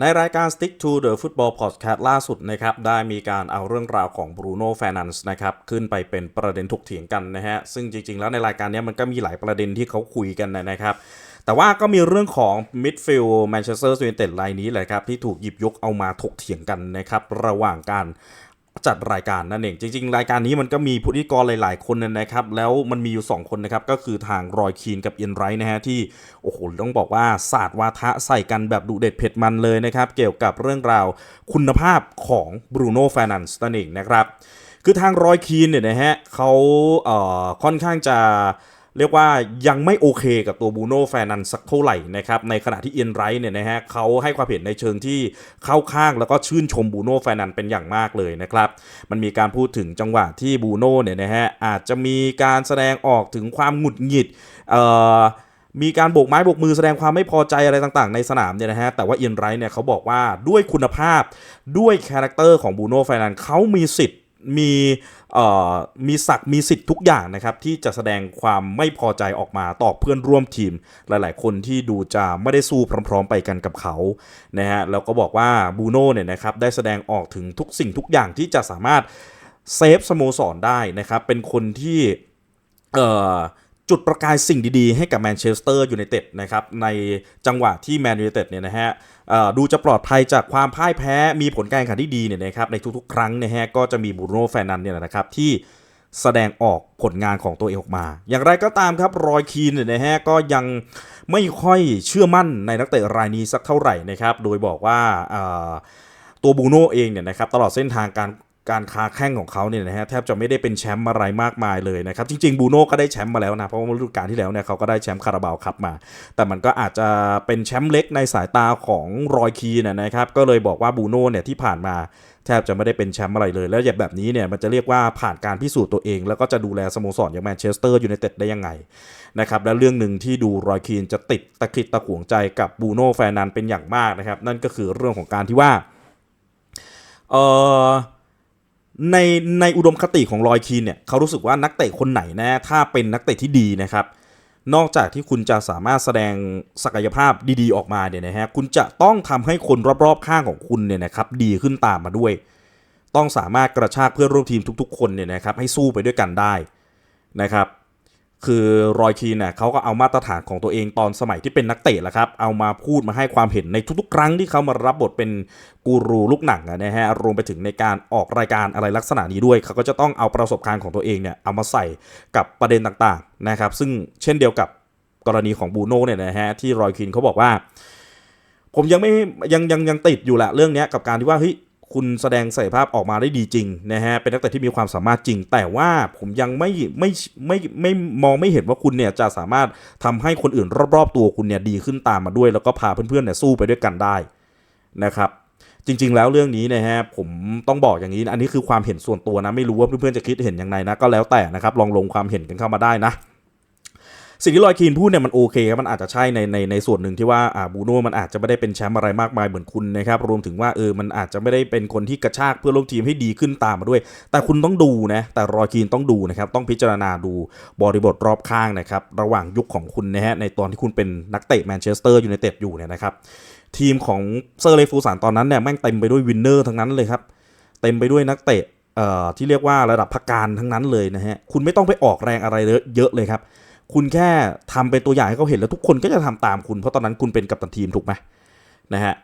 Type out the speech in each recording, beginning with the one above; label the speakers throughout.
Speaker 1: ในรายการ Stick to the Football Podcast ล่าสุดนะครับได้มีการเอาเรื่องราวของบรูโน่ฟรนันส์นะครับขึ้นไปเป็นประเด็นถกเถียงกันนะฮะ ซึ่งจริง ๆ แล้วในรายการนี้มันก็มีหลายประเด็นที่เขาคุยกันนะครับ แต่ว่าก็มีเรื่องของ midfield Manchester United รายนี้แหละครับ ที่ถูกหยิบยกเอามาถกเถียงกันนะครับ ระหว่างการ จัดรายการนั่นเองจริง ๆ รายการนี้มันก็มีผู้พิกรหลาย ๆ คนนะครับ แล้วมันมีอยู่ 2 คนนะครับ ก็คือทางรอยคีนกับเอียนไรท์นะฮะที่โอ้โหต้องบอกว่าศาสตร์วาทะใส่กันแบบดุเด็ดเผ็ดมันเลยนะครับ เกี่ยวกับเรื่องราวคุณภาพของบรูโน่แฟนันส์นั่นเองนะครับ คือทางรอยคีนเนี่ยนะฮะเขาเอ่อค่อนข้างจะ เรียกว่ายังไม่โอเคกับตัวบูโน่แฟนันสักเท่าไหร่นะครับในขณะที่เอียนไรท์เนี่ยนะฮะเขาให้ความเห็นในเชิงที่เข้าข้างแล้วก็ชื่นชมบูโน่แฟนันเป็นอย่างมากเลยนะครับมันมีการพูดถึงจังหวะที่บูโน่เนี่ยนะฮะอาจจะมีการแสดงออกถึงความหงุดหงิดเอ่อมีการโบกไม้โบกมือแสดงความไม่พอใจอะไรต่างๆ ในสนามเนี่ยนะฮะแต่ว่าเอียนไรท์เนี่ยเขาบอกว่าด้วยคุณภาพด้วยคาแรคเตอร์ของบูโน่ไฟนันเขามีสิทธิ์ มีเอ่อมีศักมีสิทธิ์ทุกอย่างนะครับ ที่จะแสดงความไม่พอใจออกมาต่อเพื่อนร่วมทีม หลาย ๆ คนที่ดูจะไม่ได้สู้พร้อม ๆ ไปกันกับเขานะฮะแล้วก็บอกว่าบูโน่เนี่ยนะครับได้แสดงออกถึงทุกสิ่งทุกอย่างที่จะสามารถเซฟสโมสรได้นะครับ เป็นคนที่เอ่อ จุดประกายสิ่งดีๆ ให้กับแมนเชสเตอร์ยูไนเต็ดนะครับในจังหวะที่แมนยูไนเต็ดเนี่ยนะฮะดูจะปลอดภัยจากความพ่ายแพ้ มีผลการแข่งขันที่ดีเนี่ยนะครับในทุกๆ ครั้งนะฮะก็จะมีบูโน่แฟนนันเนี่ยนะครับที่แสดงออกผลงานของตัวเองออกมา อย่างไรก็ตามครับรอยคีนเนี่ยนะฮะก็ยังไม่ค่อยเชื่อมั่นในนักเตะรายนี้สักเท่าไหร่นะครับโดยบอกว่าตัวบูโน่เองเนี่ยนะครับตลอดเส้นทางการ การค้าแข่งของเขาเนี่ยนะฮะแทบจะไม่ได้เป็นแชมป์อะไรมากมายเลยนะครับจริงๆบูโน่ก็ได้แชมป์มาแล้วนะเพราะว่าฤดูกาลที่แล้วเนี่ยเขาก็ได้แชมป์คาราบาวคัพมา แต่มันก็อาจจะเป็นแชมป์เล็กในสายตาของรอยคีนนะครับก็เลยบอกว่าบูโน่เนี่ยที่ผ่านมาแทบจะไม่ได้เป็นแชมป์อะไรเลย แล้วแบบนี้เนี่ยมันจะเรียกว่าผ่านการพิสูจน์ตัวเอง แล้วก็จะดูแลสโมสรอย่างแมนเชสเตอร์ยูไนเต็ดได้ยังไงนะครับและเรื่องหนึ่งที่ดูรอยคีนจะติดตะคิดตะขวงใจกับบูโน่แฟนนันเป็นอย่างมากนะครับนั่นก็คือเรื่องของการที่ว่าเอ่อ ในในอุดมคติของลอยคีนเนี่ยเขารู้สึกว่านักเตะคนไหนนะถ้าเป็นนักเตะที่ดีนะครับ นอกจากที่คุณจะสามารถแสดงศักยภาพดีๆ ออกมาเนี่ยนะฮะคุณจะต้องทำให้คนรอบๆข้างของคุณเนี่ยนะครับดีขึ้นตามมาด้วย ต้องสามารถกระชากเพื่อนร่วมทีมทุกๆ คนเนี่ยนะครับให้สู้ไปด้วยกันได้นะครับ คือรอยคีนเนี่ยเขาก็เอามาตรฐานของตัวเองตอนสมัยที่เป็นนักเตะแหละครับเอามาพูดมาให้ความเห็นในทุกๆ ครั้งที่เขามารับบทเป็นกูรูลูกหนังนะฮะรวมไปถึงในการออกรายการอะไรลักษณะนี้ด้วยเขาก็จะต้องเอาประสบการณ์ของตัวเองเนี่ยเอามาใส่กับประเด็นต่างๆนะครับซึ่งเช่นเดียวกับกรณีของบูโน่เนี่ยนะฮะที่รอยคีนเขาบอกว่า ผมยังไม่ยังยังยังติดอยู่แหละเรื่องนี้กับการที่ว่าเฮ้ย คุณแสดงศักยภาพออกมาได้ดีจริงนะฮะเป็นนักเตะที่มีความสามารถจริง แต่ว่าผมยังไม่ไม่ไม่ไม่มองไม่เห็นว่าคุณเนี่ยจะสามารถทำให้คนอื่นรอบๆตัวคุณเนี่ยดีขึ้นตามมาด้วย แล้วก็พาเพื่อนๆเนี่ยสู้ไปด้วยกันได้นะครับจริง ๆ แล้วเรื่องนี้นะฮะผมต้องบอกอย่างนี้นะอันนี้คือความเห็นส่วนตัวนะไม่รู้ว่าเพื่อนๆจะคิดเห็นอย่างไรนะก็แล้วแต่นะครับลองลงความเห็นกันเข้ามาได้นะ สิ่งที่ลอยคีนพูดเนี่ยมันโอเคครับมันอาจจะใช่ในในในส่วนหนึ่งที่ว่าอ่าบูโน่มันอาจจะไม่ได้เป็นแชมป์อะไรมากมายเหมือนคุณนะครับรวมถึงว่าเออมันอาจจะไม่ได้เป็นคนที่กระชากเพื่อนร่วมทีมให้ดีขึ้นตามมาด้วย แต่คุณต้องดูนะแต่รอยคีนต้องดูนะครับต้องพิจารณาดูบริบทรอบข้างนะครับระหว่างยุคของคุณนะฮะในตอนที่คุณเป็นนักเตะแมนเชสเตอร์ยูไนเต็ดอยู่เนี่ยนะครับทีมของเซอร์เลฟูสานตอนนั้นเนี่ยแม่งเต็มไปด้วยวินเนอร์ทั้งนั้นเลยครับเต็มไปด้วยนักเตะเอ่อที่เรียกว่าระดับพักการทั้งนั้นเลยนะฮะ คุณไม่ต้องไปออกแรงอะไรเยอะเลยครับ คุณแค่ทำเป็นตัวอย่างให้เขาเห็นแล้วทุกคนก็จะทำตามคุณ เพราะตอนนั้นคุณเป็นกัปตันทีมถูกไหมนะฮะ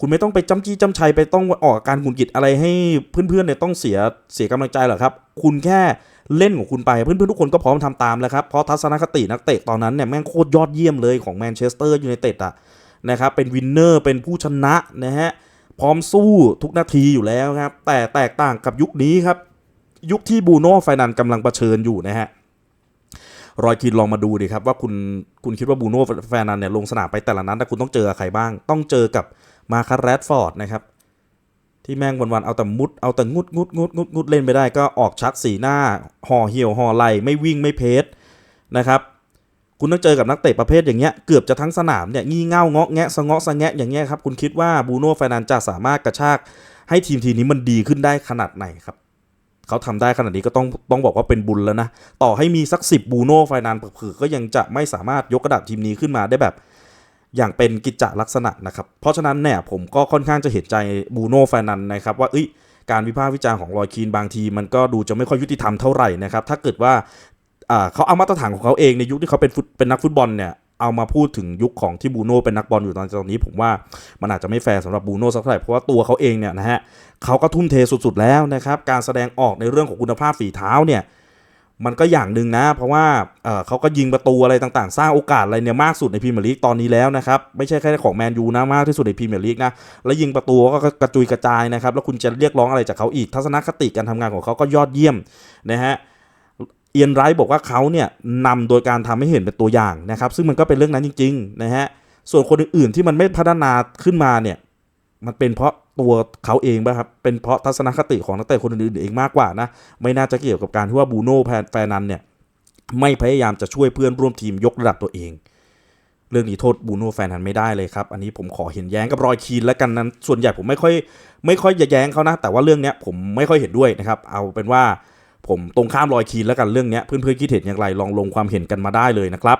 Speaker 1: คุณไม่ต้องไปจ้ำจี้จ้ำชัยไปต้องออกอาการหงุดหงิดอะไรให้เพื่อนๆเนี่ยต้องเสียเสียกำลังใจหรอครับ คุณแค่เล่นของคุณไปเพื่อนๆทุกคนก็พร้อมทำตามแล้วครับเพราะทัศนคตินักเตะตอนนั้นเนี่ยแม่งโคตรยอดเยี่ยมเลยของแมนเชสเตอร์ยูไนเต็ดอะนะครับเป็นวินเนอร์เป็นผู้ชนะนะฮะพร้อมสู้ทุกนาทีอยู่แล้วครับแต่แตกต่างกับยุคนี้ครับ ยุคที่บูโน่ไฟนันกำลังเผชิญอยู่นะฮะ รอยคีนลองมาดูดิครับว่าคุณคุณคิดว่าบูโน่แฟนนันเนี่ยลงสนามไปแต่ละนัดแต่คุณต้องเจอใครบ้าง ต้องเจอกับมาคาร์แรดฟอร์ดนะครับที่แม่งวันๆเอาแต่มุดเอาแต่งุดงุดงุดงุดงุดเล่นไปได้ก็ออกชักสีหน้าห่อเหี่ยวห่อไหลไม่วิ่งไม่เพสนะครับคุณต้องเจอกับนักเตะประเภทอย่างเงี้ยเกือบจะทั้งสนามเนี่ยงี่เง่าเงาะแงะสะเงาะสะแงะอย่างเงี้ยครับคุณคิดว่าบูโน่แฟนนันจะสามารถกระชากให้ทีมทีนี้มันดีขึ้นได้ขนาดไหนครับ เขาทำได้ขนาดนี้ก็ต้องต้องบอกว่าเป็นบุญแล้วนะ ต่อให้มีสักสิบบูโน่ไฟนานเผื่อก็ยังจะไม่สามารถยกระดับทีมนี้ขึ้นมาได้แบบอย่างเป็นกิจจลักษณะนะครับ เพราะฉะนั้นเนี่ยผมก็ค่อนข้างจะเห็นใจบูโน่แฟนันนะครับ ว่าเอ้ยการวิพากษ์วิจารณ์ของลอยคีนบางที มันก็ดูจะไม่ค่อยยุติธรรมเท่าไหร่นะครับ ถ้าเกิดว่าเขาเอามาตรฐานของเขาเองในยุคที่เขาเป็นเป็นนักฟุตบอลเนี่ย เอามาพูดถึงยุคของที่บูโน่เป็นนักบอลอยู่ตอนตอนนี้ ผมว่ามันอาจจะไม่แฟร์สำหรับบูโน่สักเท่าไหร่เพราะว่าตัวเขาเองเนี่ยนะฮะเขาก็ทุ่มเทสุดๆแล้วนะครับการแสดงออกในเรื่องของคุณภาพฝีเท้าเนี่ยมันก็อย่างหนึ่งนะ เพราะว่าเอ่อเขาก็ยิงประตูอะไรต่างๆ สร้างโอกาสอะไรเนี่ยมากสุดในพรีเมียร์ลีกตอนนี้แล้วนะครับ ไม่ใช่แค่ของแมนยูนะมากที่สุดในพรีเมียร์ลีกนะ แล้วยิงประตูก็กระจุยกระจายนะครับ แล้วคุณจะเรียกร้องอะไรจากเขาอีก ทัศนคติการทำงานของเขาก็ยอดเยี่ยมนะฮะ เอียนไรท์บอกว่าเขาเนี่ยนำโดยการทำให้เห็นเป็นตัวอย่างนะครับ ซึ่งมันก็เป็นเรื่องนั้นจริงๆนะฮะส่วนคนอื่นๆที่มันไม่พัฒนาขึ้นมาเนี่ยมันเป็นเพราะตัวเขาเองป่ะครับ เป็นเพราะทัศนคติของนักเตะคนอื่นๆเองมากกว่านะ ไม่น่าจะเกี่ยวกับการที่ว่าบูโน่แฟนนันเนี่ยไม่พยายามจะช่วยเพื่อนร่วมทีมยกระดับตัวเอง เรื่องนี้โทษบูโน่แฟนนันไม่ได้เลยครับ อันนี้ผมขอเห็นแย้งกับรอยคีนแล้วกันนั้น ส่วนใหญ่ผมไม่ค่อยไม่ค่อยจะแย้งเขานะ แต่ว่าเรื่องเนี้ยผมไม่ค่อยเห็นด้วยนะครับ เอาเป็นว่า ผมตรงข้ามรอยคีนแล้วกันเรื่องนี้เพื่อนๆคิดเห็นอย่างไรลองลงความเห็นกันมาได้เลยนะครับ